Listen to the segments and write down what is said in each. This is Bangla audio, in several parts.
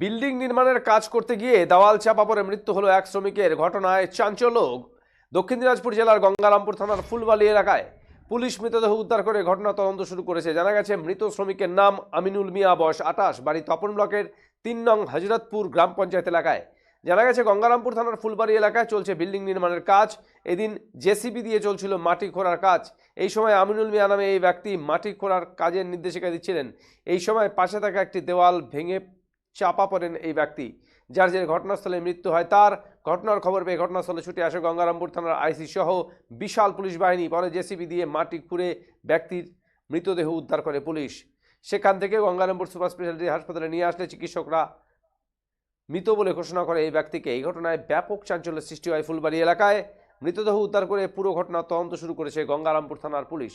বিল্ডিং নির্মাণের কাজ করতে গিয়ে দেওয়াল চাপা পরে মৃত্যু হলো এক শ্রমিকের ঘটনায় চাঞ্চল্য দক্ষিণ দিনাজপুর জেলার গঙ্গারামপুর থানার ফুলবালি এলাকায় পুলিশ মৃতদেহ উদ্ধার করে ঘটনা তদন্ত শুরু করেছে। জানা গেছে, মৃত শ্রমিকের নাম আমিনুল মিয়া, বয়স আটাশ, বাড়ি তপন ব্লকের তিন নং হজরতপুর গ্রাম পঞ্চায়েত এলাকায়। জানা গেছে, গঙ্গারামপুর থানার ফুলবাড়ি এলাকায় চলছে বিল্ডিং নির্মাণের কাজ। এদিন জেসিবি দিয়ে চলছিল মাটি খোঁড়ার কাজ। এই সময় আমিনুল মিয়া নামে এই ব্যক্তি মাটি খোঁড়ার কাজের নির্দেশিকা দিচ্ছিলেন। এই সময় পাশে থাকা একটি দেওয়াল ভেঙে চাপা পড়েন এই ব্যক্তি। যার যে ঘটনাস্থলে মৃত্যু হয়, তার ঘটনার খবর পেয়ে ঘটনাস্থলে ছুটে আসে গঙ্গারামপুর থানার আইসি সহ বিশাল পুলিশ বাহিনী। পরে জেসিবি দিয়ে মাটি খুঁড়ে ব্যক্তির মৃতদেহ উদ্ধার করে পুলিশ। সেখান থেকে গঙ্গারামপুর সুপার স্পেশালিটি হাসপাতালে নিয়ে আসলে চিকিৎসকরা মৃত বলে ঘোষণা করে এই ব্যক্তিকে। এই ঘটনায় ব্যাপক চাঞ্চল্যের সৃষ্টি হয় ফুলবাড়ি এলাকায়। মৃতদেহ উদ্ধার করে পুরো ঘটনা তদন্ত শুরু করেছে গঙ্গারামপুর থানার পুলিশ।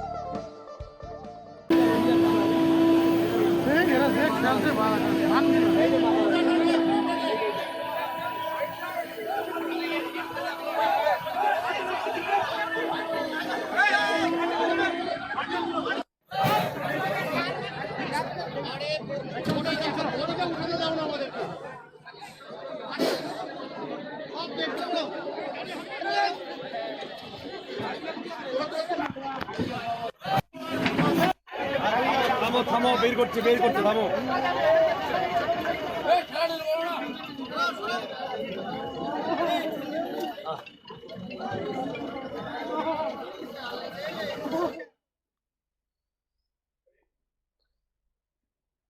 615427. থামো থামো বের করছে বের করছে থামো।